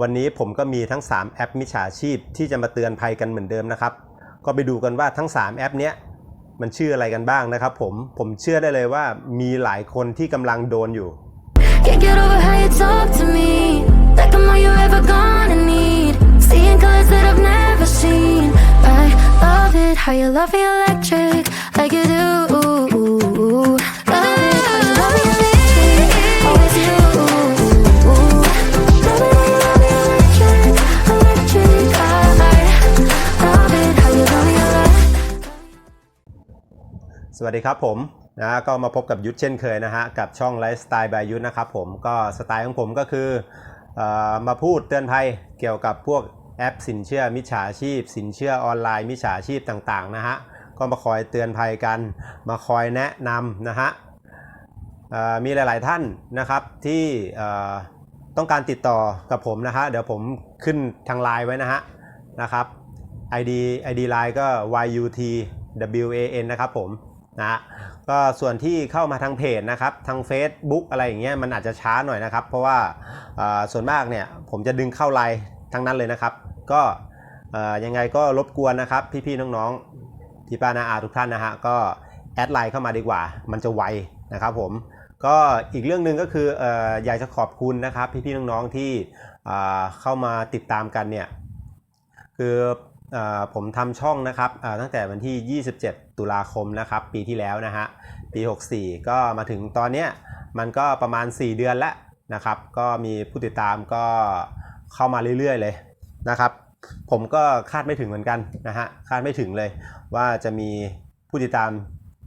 วันนี้ผมก็มีทั้ง 3 แอปมิจฉาชีพที่จะมาเตือนภัยกันเหมือนเดิมนะครับ ก็ไปดูกันว่าทั้ง 3 แอปเนี้ยมันชื่ออะไรกันบ้างนะครับผม ผมเชื่อได้เลยว่ามีหลายคนที่กำลังโดนอยู่ Can't get over how you talk to me Like I'm all you ever gonna need Seeing colors that I've never seen I love it how you love me electric Like you do วัสดีครับผมนะก็มาพบกับยุทธเช่นเคยนะฮะกับช่องไลฟ์สไตล์บายยุทธนะครับผมก็สไตล์ของผมก็คืออมาพูดเตือนภัยเกี่ยวกับพวกแอปสินเชื่อมิจฉาชีพ สินเชื่อออนไลน์มิจฉาชีพต่างๆนะฮะก็มาคอยเตือนภัยกัน มาคอยแนะนำนะฮะมีหลายๆท่านนะครับที่ต้องการติดต่อกับผมนะฮะเดี๋ยวผมขึ้นทางไลน์ไว้นะฮะนะครับ ID ID Line ก็ YUT WAN นะครับผม นะก็ส่วนที่เข้ามาทางเพจนะครับทาง Facebook อะไรอย่างเงี้ยมันอาจจะช้าหน่อยนะครับ เพราะว่าส่วนมากเนี่ยผมจะดึงเข้าไลน์ทั้งนั้นเลยนะครับ ก็ยังไงก็รบกวนนะครับ พี่ๆน้องๆพี่ป้านาอาทุกท่านนะฮะก็แอดไลน์เข้ามาดีกว่า มันจะไวนะครับผมก็อีกเรื่องหนึ่งก็คืออยากจะขอบคุณนะครับ พี่ๆน้องๆที่เข้ามาติดตามกันเนี่ยคือ ผมทำช่องนะครับตั้งแต่วันที่ 27 ตุลาคมนะครับปีที่แล้วนะฮะปี 64 ก็มาถึงตอนเนี้ยมันก็ประมาณ 4 เดือนแล้วนะครับ ก็มีผู้ติดตามก็เข้ามาเรื่อยๆเลยนะครับ ผมก็คาดไม่ถึงเหมือนกันนะฮะคาดไม่ถึงเลย ว่าจะมีผู้ติดตาม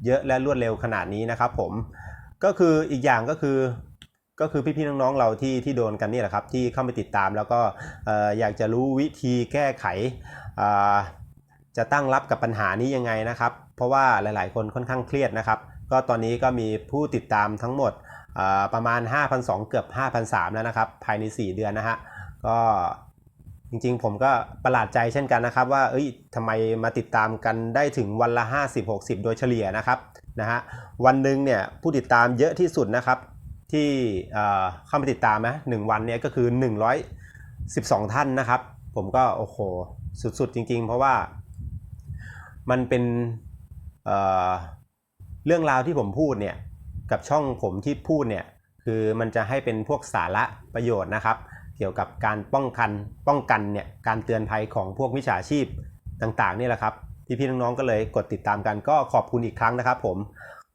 เยอะและรวดเร็วขนาดนี้นะครับ ผมก็คืออีกอย่างก็คือก็คือพี่ๆน้องๆเราที่ที่โดนกันนี่แหละครับที่เข้าไปติดตามแล้วก็อยากจะรู้วิธีแก้ไข จะตั้งรับกับปัญหานี้ยังไงนะครับ เพราะว่าหลาย ๆ คนค่อนข้างเครียดนะครับ ก็ตอนนี้ก็มีผู้ติดตามทั้งหมดประมาณ 5,200 เกือบ 5,300 แล้วนะครับ ภายใน 4 เดือนนะฮะ ก็จริงๆ ผมก็ประหลาดใจเช่นกันนะครับ ว่าเอ้ยทำไมมาติดตามกันได้ถึงวันละ 50-60 โดยเฉลี่ยนะครับนะฮะวันหนึ่งเนี่ยผู้ติดตามเยอะที่สุดนะครับ ที่เข้ามาติดตามนะหนึ่งวันเนี้ยก็คือ 112 ท่านนะครับ ผมก็โอ้โห สุดๆจริง ๆ เพราะว่ามันเป็นเเรื่องราวที่ผมพูดเนี่ยกับช่องผมที่พูดเนี่ยคือมันจะให้เป็นพวกสาระประโยชน์นะครับ เกี่ยวกับการป้องกันป้องกันเนี่ยการเตือนภัยของพวกมิจฉาชีพต่างๆนี่แหละครับพี่ๆน้องๆก็เลยกดติดตามกันก็ขอบคุณอีกครั้งนะครับ ผม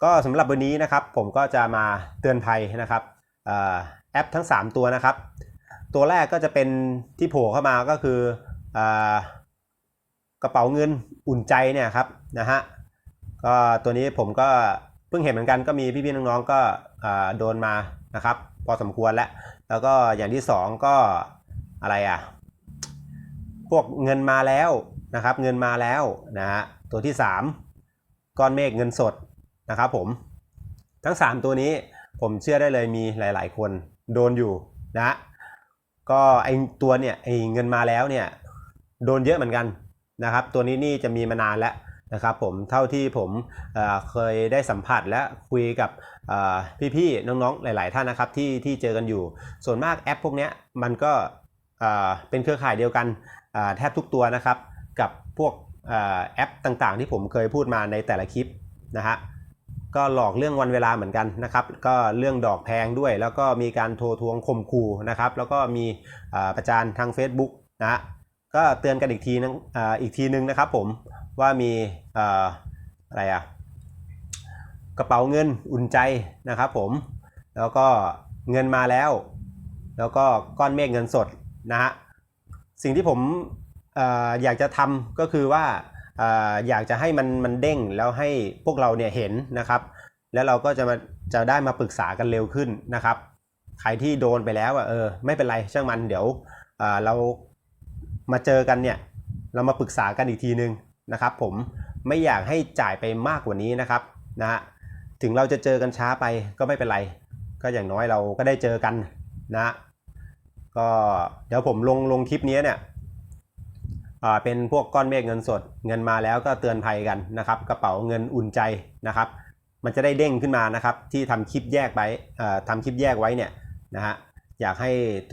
ก็สำหรับวันนี้นะครับ ผมก็จะมาเตือนภัยนะครับออแอปทั้ง 3 ตัวนะครับ ตัวแรกก็จะเป็นที่โผล่เข้ามาก็คือ กระเป๋าเงินอุ่นใจเนี่ยครับนะฮะก็ตัวนี้ผมก็เพิ่งเห็นเหมือนกันก็มีพี่ๆน้องๆก็โดนมานะครับ พอสมควรแล้ว แล้วก็อย่างที่ 2 ก็อะไรอะพวกเงินมาแล้วนะครับ เงินมาแล้วนะฮะตัวที่ 3 ก้อนเมฆเงินสดนะครับผมทั้ง 3 ตัวนี้ผมเชื่อได้เลยมีหลาย ๆ คนโดนอยู่นะก็ไอตัวเนี่ยไอเงินมาแล้วเนี่ย โดนเยอะเหมือนกันนะครับ ตัวนี้นี่จะมีมานานแล้วนะครับผมเท่าที่ผมเเคยได้สัมผัสและคุยกับพี่ๆน้องๆหลาย ๆ ท่านนะครับที่ที่เจอกันอยู่ ส่วนมากแอปพวกนี้มันก็เอ่อเป็นเครือข่ายเดียวกันแทบทุกตัวนะครับ กับพวกอแอปต่างๆ ที่ผมเคยพูดมาในแต่ละคลิปนะฮะก็หลอกเรื่องวันเวลาเหมือนกันนะครับ ก็เรื่องดอกแพงด้วย แล้วก็มีการโทรทวงข่มขู่นะครับ แล้วก็มีประจานทาง Facebook นะฮะ ก็เตือนกันอีกทีนึงอ่าอีกทีนึงนะครับผมว่ามีอ่าอะไรอะกระเป๋าเงินอุ่นใจนะครับผมแล้วก็เงินมาแล้ว แล้วก็ก้อนเมฆเงินสดนะฮะสิ่งที่ผมออยากจะทำก็คือว่าออยากจะให้มันมันเด้งแล้วให้พวกเราเนี่ยเห็นนะครับ แล้วเราก็จะมาจะได้มาปรึกษากันเร็วขึ้นนะครับ ใครที่โดนไปแล้วอะเออไม่เป็นไรช่างมันเดี๋ยวเรา มาเจอกันเนี่ยเรามาปรึกษากันอีกทีนึงนะครับ ผมไม่อยากให้จ่ายไปมากกว่านี้นะครับนะฮะถึงเราจะเจอกันช้าไปก็ไม่เป็นไร ก็อย่างน้อยเราก็ได้เจอกันนะก็เดี๋ยวผมลงลงคลิปนี้เนี่ยอ่าเป็นพวกก้อนเมฆเงินสด เงินมาแล้วก็เตือนภัยกันนะครับกระเป๋าเงินอุ่นใจนะครับ มันจะได้เด้งขึ้นมานะครับ ที่ทำคลิปแยกไว้อ่าทำคลิปแยกไว้เนี่ยนะฮะอยากให้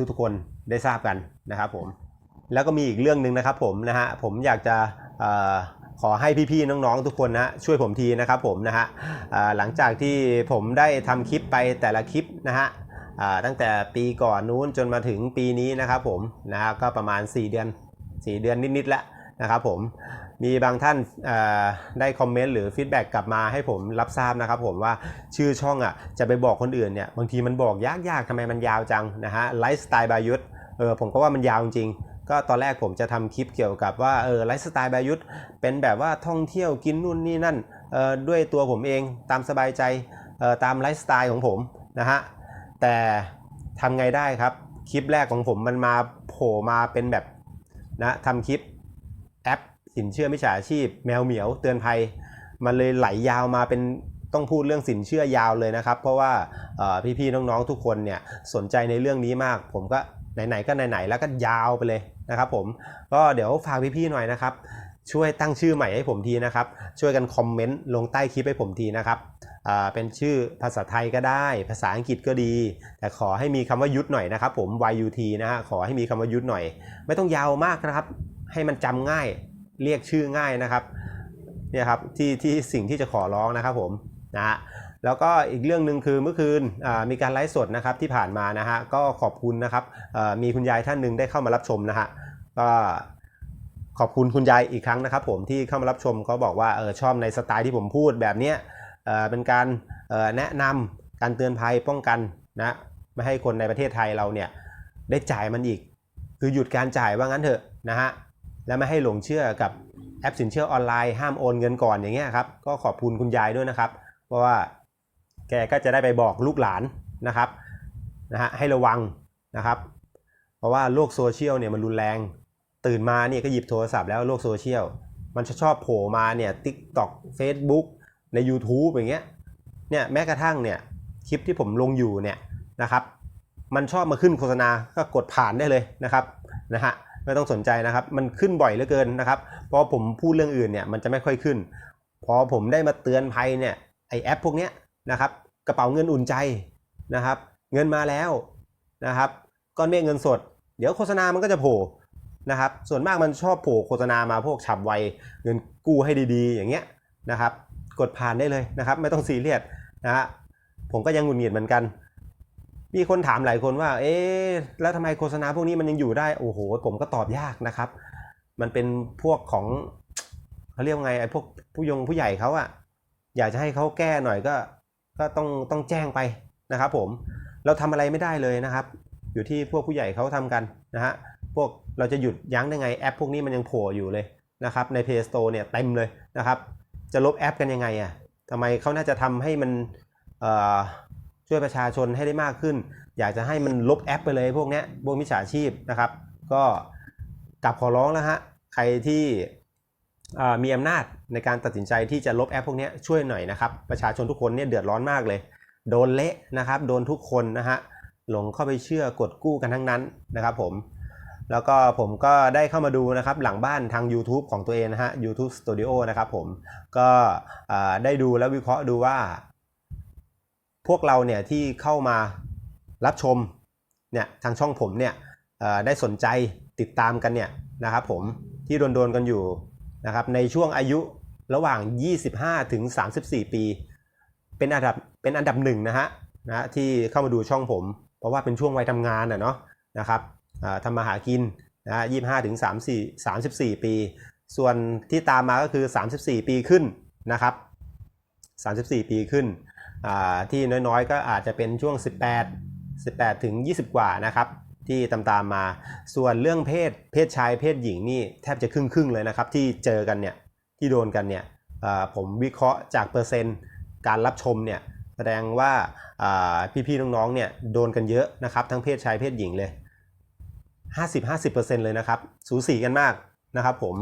ทุกๆคนได้ทราบกันนะครับผม แล้วก็มีอีกเรื่องหนึ่งนะครับผมนะฮะผมอยากจะอขอให้พี่ๆน้องๆทุกคนนะช่วยผมทีนะครับผมนะฮะหลังจากที่ผมได้ทำคลิปไปแต่ละคลิปนะฮะตั้งแต่ปีก่อนนู้นจนมาถึงปีนี้นะครับผมนะฮะก็ประมาณ 4 เดือน 4 เดือนนิดๆแล้วนะครับผมมีบางท่านได้คอมเมนต์หรือฟีดแบ็กกลับมาให้ผมรับทราบนะครับผมว่าชื่อช่องอะจะไปบอกคนอื่นเนี่ยบางทีมันบอกยากๆทำไมมันยาวจังนะฮะไลฟ์สไตล์บายุทธเออผมก็ว่ามันยาวจริง ก็ตอนแรกผมจะทำคลิปเกี่ยวกับว่าเออไลฟ์สไตล์บายุทธเป็นแบบว่าท่องเที่ยวกินนู่นนี่นั่นเออด้วยตัวผมเองตามสบายใจเออตามไลฟ์สไตล์ของผมนะฮะแต่ทำไงได้ครับคลิปแรกของผมมันมาโผล่มาเป็นแบบนะทำคลิปแอปสินเชื่อมิจฉาชีพ แมวเหมียวเตือนภัย มันเลยไหลยาวมาเป็นต้องพูดเรื่องสินเชื่อยาวเลยนะครับ เพราะว่าอ่อพี่ๆน้องๆทุกคนเนี่ยสนใจในเรื่องนี้มาก ผมก็ไหนๆก็ไหนๆแล้วก็ยาวไปเลย นะครับผมก็เดี๋ยวฝากพี่ๆหน่อยนะครับ ช่วยตั้งชื่อใหม่ให้ผมทีนะครับ ช่วยกันคอมเมนต์ลงใต้คลิปให้ผมทีนะครับเป็นชื่อภาษาไทยก็ได้ ภาษาอังกฤษก็ดี แต่ขอให้มีคำว่ายุทธหน่อยนะครับผม YUT นะฮะขอให้มีคำว่ายุทธหน่อย ไม่ต้องยาวมากนะครับ ให้มันจำง่ายเรียกชื่อง่ายนะครับเนี่ยครับที่ที่สิ่งที่จะขอร้องนะครับผมนะฮะ แล้วก็อีกเรื่องหนึ่งคือเมื่อคืนมีการไลฟ์สดนะครับที่ผ่านมานะฮะก็ขอบคุณนะครับมีคุณยายท่านหนึ่งได้เข้ามารับชมนะฮะก็ขอบคุณคุณยายอีกครั้งนะครับ ผมที่เข้ามารับชมก็บอกว่าเออชอบในสไตล์ที่ผมพูดแบบนี้เออเป็นการเออแนะนำการเตือนภัยป้องกันนะไม่ให้คนในประเทศไทยเราเนี่ยได้จ่ายมันอีก คือหยุดการจ่ายว่างั้นเถอะนะฮะและไม่ให้หลงเชื่อกับแอปสินเชื่อออนไลน์ห้ามโอนเงินก่อนอย่างเงี้ยครับก็ขอบคุณคุณยายด้วยนะครับ เพราะว่า แกก็จะได้ไปบอกลูกหลานนะครับนะฮะให้ระวังนะครับ เพราะว่าโลกโซเชียลเนี่ยมันรุนแรง ตื่นมาเนี่ยก็หยิบโทรศัพท์แล้วโลกโซเชียลมันชอบโผล่มาเนี่ย TikTok Facebook ใน YouTube อย่างเงี้ยเนี่ยแม้กระทั่งเนี่ยคลิปที่ผมลงอยู่เนี่ยนะครับ มันชอบมาขึ้นโฆษณาก็กดผ่านได้เลยนะครับนะฮะไม่ต้องสนใจนะครับ มันขึ้นบ่อยเหลือเกินนะครับพราะผมพูดเรื่องอื่นเนี่ยมันจะไม่ค่อยขึ้น พอผมได้มาเตือนภัยเนี่ยไอแอปพวกเนี้ย นะครับกระเป๋าเงินอุ่นใจนะครับเงินมาแล้วนะครับก้อนเมฆเงินสด เดี๋ยวโฆษณามันก็จะโผล่นะครับส่วนมากมันชอบโผล่โฆษณามาพวกฉับไวเงินกู้ให้ดีๆ อย่างเงี้ยนะครับกดผ่านได้เลยนะครับไม่ต้องซีเรียสนะฮะผมก็ยังหงุดหงิดเหมือนกัน มีคนถามหลายคนว่า เอ๊ะแล้วทำไมโฆษณาพวกนี้มันยังอยู่ได้โอ้โห ผมก็ตอบยากนะครับ มันเป็นพวกของเขาเรียกไงไอ้พวกผู้ยงผู้ใหญ่เขาอะอยากจะให้เขาแก้หน่อยก็ ก็ต้องต้องแจ้งไปนะครับผมเราทำอะไรไม่ได้เลยนะครับ อยู่ที่พวกผู้ใหญ่เขาทำกันนะฮะพวกเราจะหยุดยั้งได้ไงแอป พวกนี้มันยังโผล่อยู่เลยนะครับใน Play Store เนี่ยเต็มเลยนะครับ จะลบแอปกันยังไงอะทำไมเขาน่าจะทำให้มันช่วยประชาชนให้ได้มากขึ้น อยากจะให้มันลบแอปไปเลยพวกนี้พวกมิจฉาชีพนะครับ ก็กลับขอร้องแล้วฮะใครที่ มีอำนาจในการตัดสินใจที่จะลบแอปพวกนี้ช่วยหน่อยนะครับ ประชาชนทุกคนเนี่ยเดือดร้อนมากเลย โดนเละนะครับ โดนทุกคนนะฮะหลงเข้าไปเชื่อกดกู้กันทั้งนั้นนะครับผมแล้วก็ผมก็ได้เข้ามาดูนะครับหลังบ้านทาง YouTube ของตัวเองนะฮะ YouTube Studio นะครับผมก็ได้ดูแล้ววิเคราะห์ดูว่า พวกเราเนี่ยที่เข้ามารับชมเนี่ยทางช่องผมเนี่ยได้สนใจติดตามกันเนี่ยนะครับผมที่โดนๆกันอยู่ นะครับในช่วงอายุระหว่าง 25 ถึง 34 ปี เป็นอันดับเป็นอันดับหนึ่งนะฮะนะที่เข้ามาดูช่องผม เพราะว่าเป็นช่วงวัยทำงานอะเนาะนะครับทำมาหากินนะฮะ25ถึง34 34ปี ส่วนที่ตามมาก็คือ34ปีขึ้นนะครับ34ปีขึ้น ที่น้อยๆก็อาจจะเป็นช่วง18 18ถึง20กว่านะครับ ที่ตามๆมา ส่วนเรื่องเพศเพศชายเพศหญิงนี่แทบจะครึ่งๆเลยนะครับ ที่เจอกันเนี่ยที่โดนกันเนี่ยผมวิเคราะห์จากเปอร์เซ็นต์การรับชมเนี่ยแสดงว่าพี่ๆน้องๆเนี่ยโดนกันเยอะนะครับ ทั้งเพศชายเพศหญิงเลย 50-50%เลยนะครับ สูสีกันมากนะครับผม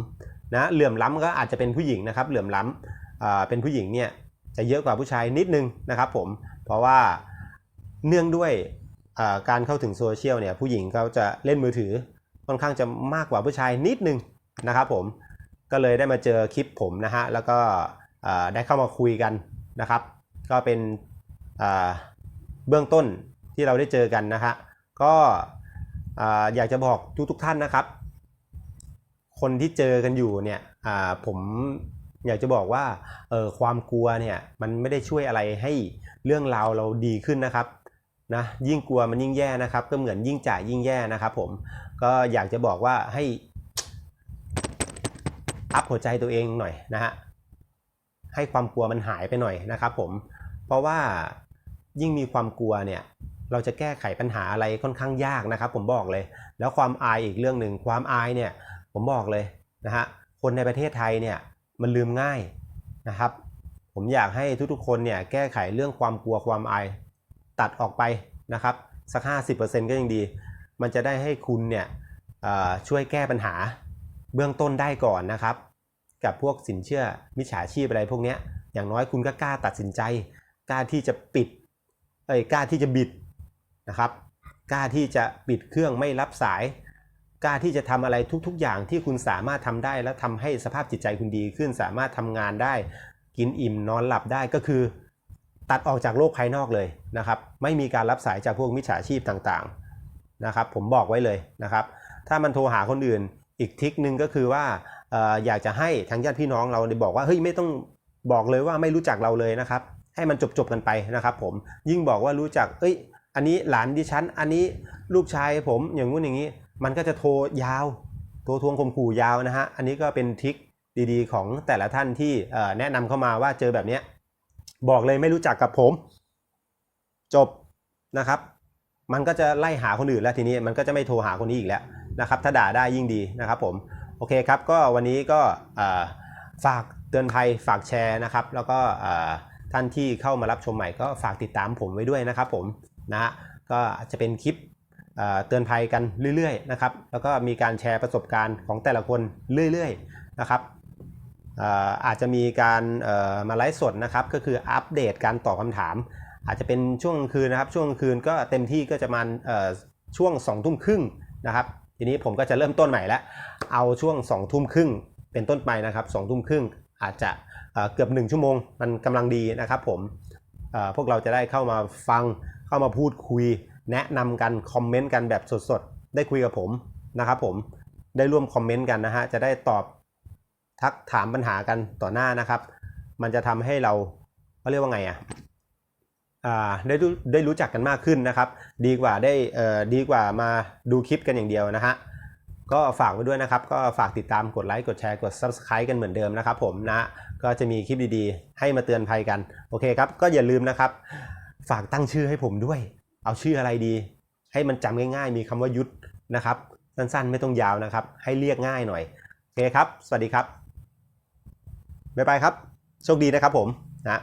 นะเหลื่อมล้ำก็อาจจะเป็นผู้หญิงนะครับ เหลื่อมล้ำอ่าเป็นผู้หญิงเนี่ยจะเยอะกว่าผู้ชายนิดนึงนะครับผมเพราะว่าเนื่องด้วย การเข้าถึงโซเชียลเนี่ยผู้หญิงเขาจะเล่นมือถือค่อนข้างจะมากกว่าผู้ชายนิดนึงนะครับผมก็เลยได้มาเจอคลิปผมนะฮะแล้วก็ได้เข้ามาคุยกันนะครับ ก็เป็นเบื้องต้นที่เราได้เจอกันนะฮะก็ก็อยากจะบอกทุกทุกท่านนะครับ คนที่เจอกันอยู่เนี่ยผมอยากจะบอกว่าความกลัวเนี่ยมันไม่ได้ช่วยอะไรให้เรื่องราวเราดีขึ้นนะครับ นะยิ่งกลัวมันยิ่งแย่นะครับ ก็เหมือนยิ่งจ่ายยิ่งแย่นะครับผมก็อยากจะบอกว่าให้อัพหัวใจตัวเองหน่อยนะฮะให้ความกลัวมันหายไปหน่อยนะครับผมเพราะว่ายิ่งมีความกลัวเนี่ยเราจะแก้ไขปัญหาอะไรค่อนข้างยากนะครับ ผมบอกเลย แล้วความอายอีกเรื่องหนึ่งความอายเนี่ยผมบอกเลยนะฮะคนในประเทศไทยเนี่ยมันลืมง่ายนะครับ ผมอยากให้ทุกๆคนเนี่ยแก้ไขเรื่องความกลัวความอาย ตัดออกไปนะครับสัก 50%ก็ยังดี มันจะได้ให้คุณเนี่ยช่วยแก้ปัญหาเบื้องต้นได้ก่อนนะครับ กับพวกสินเชื่อมิจฉาชีพอะไรพวกนี้อย่างน้อยคุณก็กล้าตัดสินใจ กล้าที่จะปิดเอ้ยกล้าที่จะบิดนะครับ กล้าที่จะปิดเครื่องไม่รับสาย กล้าที่จะทำอะไรทุก ๆ อย่างที่คุณสามารถทำได้ และทำให้สภาพจิตใจคุณดีขึ้น สามารถทำงานได้ กินอิ่มนอนหลับได้ก็คือ ตัดออกจากโลกภายนอกเลยนะครับ ไม่มีการรับสายจากพวกมิจฉาชีพต่างๆนะครับ ผมบอกไว้เลยนะครับ ถ้ามันโทรหาคนอื่นอีกทิคนึงก็คือว่าอออยากจะให้ทางญาติพี่น้องเราได้บอกว่าเฮ้ยไม่ต้องบอกเลยว่าไม่รู้จักเราเลยนะครับ ให้มันจบๆกันไปนะครับผมยิ่งบอกว่ารู้จัก เอ้ย อันนี้หลานดิฉัน อันนี้ลูกชายผมอย่างงู้นอย่างนี้ มันก็จะโทรยาวโทรทวงข่มขู่ยาวนะฮะอันนี้ก็เป็นทิคดีๆ ของแต่ละท่านที่แนะนำเข้ามาว่าเจอแบบเนี้ย บอกเลยไม่รู้จักกับผม จบนะครับ มันก็จะไล่หาคนอื่นแล้วทีนี้มันก็จะไม่โทรหาคนนี้อีกแล้วนะครับ ถ้าด่าได้ยิ่งดีนะครับผมโอเคครับ ก็วันนี้ก็ฝากเตือนภัยฝากแชร์นะครับ แล้วก็ท่านที่เข้ามารับชมใหม่ก็ฝากติดตามผมไว้ด้วยนะครับผมนะฮะก็จะเป็นคลิปเตือนภัยกันเรื่อยๆนะครับ แล้วก็มีการแชร์ประสบการณ์ของแต่ละคนเรื่อยๆนะครับ อาจจะมีการมาไลฟ์สดนะครับก็คืออัปเดตการตอบคำถาม อาจจะเป็นช่วงกลางคืนนะครับช่วงกลางคืนก็เต็มที่ก็จะมาช่วง2องทุ่มครึ่งนะครับทีนี้ผมก็จะเริ่มต้นใหม่แล้วเอาช่วง2องทุ่มครึ่งเป็นต้นไปนะครับสองทุ่มครึ่งอาจจะเอ่อเกือบ 1 ชั่วโมงมันกำลังดีนะครับผมพวกเราจะได้เข้ามาฟังเข้ามาพูดคุย แนะนำกันคอมเมนต์กันแบบสดๆ ได้คุยกับผมนะครับผมได้ร่วมคอมเมนต์กันนะฮะจะได้ตอบ ทักถามปัญหากันต่อหน้านะครับ มันจะทำให้เราเขาเรียกว่าไงอะอ่าได้รู้ได้รู้จักกันมากขึ้นนะครับ ดีกว่าได้เอ่อดีกว่ามาดูคลิปกันอย่างเดียวนะฮะก็ฝากไว้ด้วยนะครับ ก็ฝากติดตามกดไลค์กดแชร์กด Subscribe กันเหมือนเดิมนะครับผมนะก็จะมีคลิปดีๆ ให้มาเตือนภัยกัน โอเคครับ ก็อย่าลืมนะครับ ฝากตั้งชื่อให้ผมด้วย เอาชื่ออะไรดี ให้มันจำง่ายๆ มีคำว่ายุทธนะครับ สั้นๆ ไม่ต้องยาวนะครับ ให้เรียกง่ายหน่อย โอเคครับ สวัสดีครับ บ๊ายบายครับ โชคดีนะครับผมนะ